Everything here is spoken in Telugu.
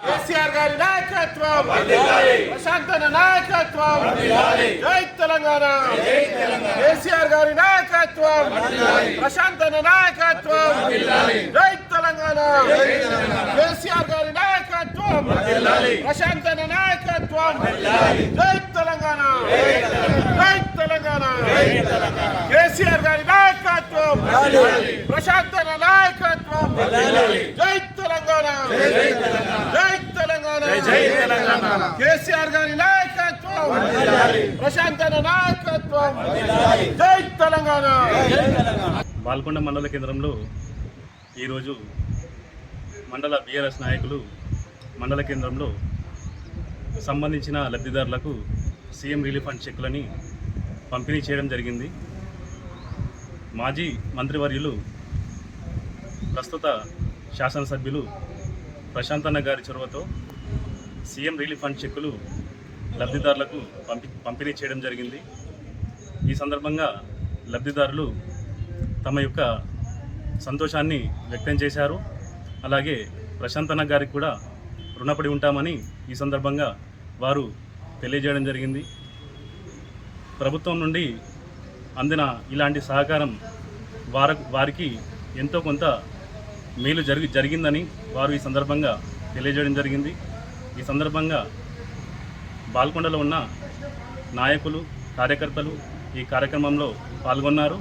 కేసీఆర్ గారి నాయకత్వం ప్రశాంతన నాయకత్వం జై తెలంగాణ కేసీఆర్ గారి నాయకత్వం ప్రశాంతన నాయకత్వం జై తెలంగాణ కేసీఆర్ గారి నాయకత్వం ప్రశాంతన నాయకత్వం జై తెలంగాణ జై తెలంగాణ కేసీఆర్ గారి నాయకత్వం ప్రశాంతన నాయకత్వం జై తెలంగాణ జై తెలంగాణ జై తెలంగాణ కేసీఆర్ గారి నాయకత్వం. ప్రశాంతన నాయకత్వం. జై తెలంగాణ. బాల్కొండ మండల కేంద్రంలో ఈరోజు మండల బీఆర్ఎస్ నాయకులు మండల కేంద్రంలో సంబంధించిన లబ్ధిదారులకు సీఎం రిలీఫ్ ఫండ్ చెక్కులని పంపిణీ చేయడం జరిగింది. మాజీ మంత్రివర్యులు ప్రస్తుత శాసనసభ్యులు ప్రశాంతన్న గారి చొరవతో సీఎం రిలీఫ్ ఫండ్ చెక్కులు లబ్ధిదారులకు పంపి పంపిణీ చేయడం జరిగింది. ఈ సందర్భంగా లబ్ధిదారులు తమ యొక్క సంతోషాన్ని వ్యక్తం చేశారు. అలాగే ప్రశాంతన గారికి కూడా రుణపడి ఉంటామని ఈ సందర్భంగా వారు తెలియజేయడం జరిగింది. ప్రభుత్వం నుండి అందిన ఇలాంటి సహకారం వార వారికి ఎంతో కొంత మేలు జరిగి జరిగిందని వారు ఈ సందర్భంగా తెలియజేయడం జరిగింది. ఈ సందర్భంగా బాల్కొండలో ఉన్న నాయకులు కార్యకర్తలు ఈ కార్యక్రమంలో పాల్గొన్నారు.